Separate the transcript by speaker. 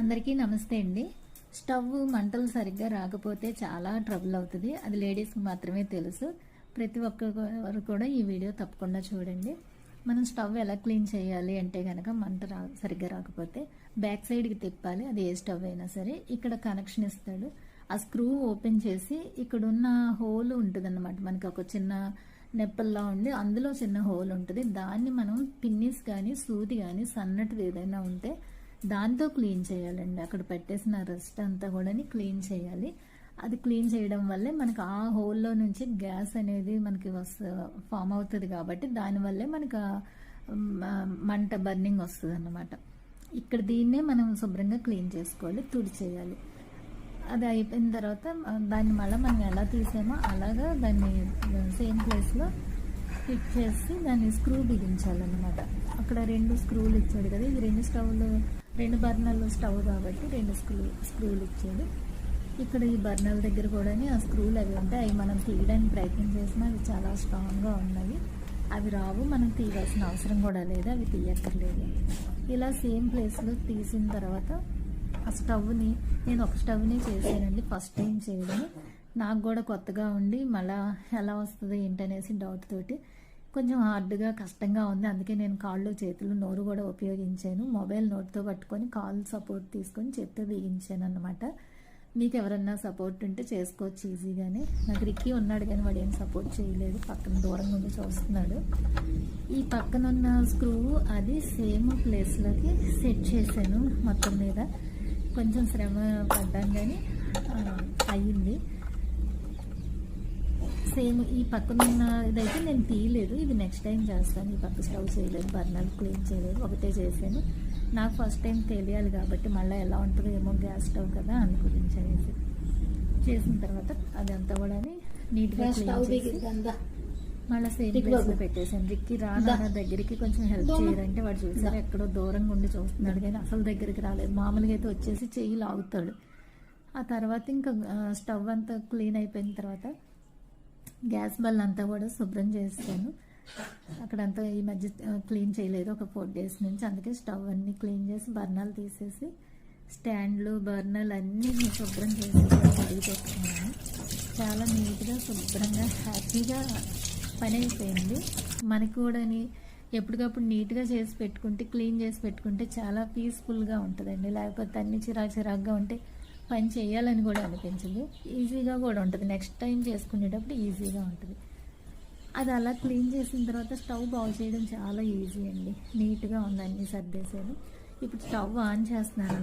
Speaker 1: అందరికీ నమస్తే అండి. స్టవ్ మంటలు సరిగ్గా రాకపోతే చాలా ట్రబుల్ అవుతుంది. అది లేడీస్కి మాత్రమే తెలుసు. ప్రతి ఒక్కరు కూడా ఈ వీడియో తప్పకుండా చూడండి. మనం స్టవ్ ఎలా క్లీన్ చేయాలి అంటే కనుక మంట రా సరిగ్గా రాకపోతే బ్యాక్ సైడ్కి తిప్పాలి. అది ఏ స్టవ్ అయినా సరే. ఇక్కడ కనెక్షన్ ఇస్తాడు. ఆ స్క్రూ ఓపెన్ చేసి ఇక్కడ ఉన్న హోల్ ఉంటుంది అనమాట మనకి ఒక చిన్న నెప్పల్లా ఉండి అందులో చిన్న హోల్ ఉంటుంది. దాన్ని మనం పిన్నిస్ కానీ సూది కానీ సన్నటిది ఏదైనా ఉంటే దాంతో క్లీన్ చేయాలండి. అక్కడ పెట్టేసిన రెస్ట్ అంతా కూడా క్లీన్ చేయాలి. అది క్లీన్ చేయడం వల్లే మనకి ఆ హోల్లో నుంచి గ్యాస్ అనేది మనకి ఫామ్ అవుతుంది కాబట్టి దానివల్లే మనకు మంట బర్నింగ్ వస్తుంది అన్నమాట ఇక్కడ దీన్నే మనం శుభ్రంగా క్లీన్ చేసుకోవాలి తుడి చేయాలి. అది అయిపోయిన తర్వాత దాన్ని మళ్ళీ మనం ఎలా తీసామో అలాగా దాన్ని సేమ్ ప్లేస్లో ఫిట్ చేసి దాన్ని స్క్రూ బిగించాలన్నమాట. అక్కడ రెండు స్క్రూలు ఇచ్చాడు కదా ఇది రెండు స్టవ్లు రెండు బర్నర్లు స్టవ్ కాబట్టి రెండు స్క్రూ స్క్రూలు ఇచ్చాడు. ఇక్కడ ఈ బర్నర్ల దగ్గర కూడా ఆ స్క్రూలు అవి ఉంటాయి. అవి మనం తీయడానికి ప్రయత్నం చేసినా అవి చాలా స్ట్రాంగ్గా ఉన్నాయి. అవి రావు మనం తీయవలసిన అవసరం కూడా లేదు అవి తీయక్కర్లేదు. ఇలా సేమ్ ప్లేస్లో తీసిన తర్వాత ఆ స్టవ్ని నేను ఒక స్టవ్ని చేశానండి ఫస్ట్ టైం చేయడం నాకు కూడా కొత్తగా ఉండి మళ్ళీ ఎలా వస్తుందో ఏంటనేసి డౌట్ తోటి కొంచెం హార్డ్గా కష్టంగా ఉంది. అందుకే నేను కాళ్ళు చేతులు నోరు కూడా ఉపయోగించాను. మొబైల్ నోట్తో పట్టుకొని కాల్ సపోర్ట్ తీసుకొని చెప్తే బిగించాను అనమాట మీకు ఎవరన్నా సపోర్ట్ ఉంటే చేసుకోవచ్చు ఈజీగానే. నాకు రిక్కీ ఉన్నాడు కానీ వాడు ఏం సపోర్ట్ చేయలేదు. పక్కన దూరంగా ఉండి చూస్తున్నాడు. ఈ పక్కన ఉన్న స్క్రూ అది సేమ్ ప్లేస్లోకి సెట్ చేశాను మొత్తం మీద. కొంచెం శ్రమ పడ్డాను కానీ అయ్యింది. సేమ్ ఈ పక్కన ఉన్న ఇదైతే నేను తీయలేదు. ఇది నెక్స్ట్ టైం చేస్తాను. ఈ పక్క స్టవ్ చేయలేదు బర్నర్ క్లీన్ చేయలేదు ఒకటే చేశాను. నాకు ఫస్ట్ టైం తెలియాలి కాబట్టి మళ్ళీ ఎలా ఉంటుందో ఏమో గ్యాస్ స్టవ్ కదా అనుకుని చేసి చేసిన తర్వాత అదంతా కూడా నీట్గా మళ్ళీ సేమ్
Speaker 2: రిక్
Speaker 1: ప్లేస్లో
Speaker 2: బాబు.
Speaker 1: పెట్టేశాను. రిక్కి రానా నా దగ్గరికి కొంచెం హెల్ప్
Speaker 2: దోమ.
Speaker 1: చేయరంటే వాడు చూసారు. ఎక్కడో దూరంగా ఉండి చూస్తున్నాడు కానీ అసలు దగ్గరికి రాలేదు. మామూలుగా అయితే వచ్చేసి చెయ్యి లాగుతాడు. ఆ తర్వాత ఇంకా స్టవ్ అంతా క్లీన్ అయిపోయిన తర్వాత గ్యాస్ బల్ అంతా కూడా శుభ్రం చేస్తాను. అక్కడంతా ఈ మధ్య క్లీన్ చేయలేదు. ఒక ఫోర్ డేస్ నుంచి అందుకే స్టవ్ అన్నీ క్లీన్ చేసి బర్నాలు తీసేసి స్టాండ్లు బర్నర్లు అన్నీ శుభ్రం చేసి కడిగి పెట్టుకున్నాను. చాలా నీట్గా శుభ్రంగా హ్యాపీగా పని అయిపోయింది. మనకి కూడా ఎప్పటికప్పుడు నీట్గా చేసి పెట్టుకుంటే క్లీన్ చేసి పెట్టుకుంటే చాలా పీస్ఫుల్గా ఉంటుందండి. లేకపోతే అన్ని చిరాకు చిరాకుగా ఉంటే పని చేయాలని కూడా అనిపించదు. ఈజీగా కూడా ఉంటుంది. నెక్స్ట్ టైం చేసుకునేటప్పుడు ఈజీగా ఉంటుంది. అది అలా క్లీన్ చేసిన తర్వాత స్టవ్ బాగు చేయడం చాలా ఈజీ అండి. నీట్గా ఉంది అన్నీ సర్దేశాను ఇప్పుడు స్టవ్ ఆన్ చేస్తున్నాను.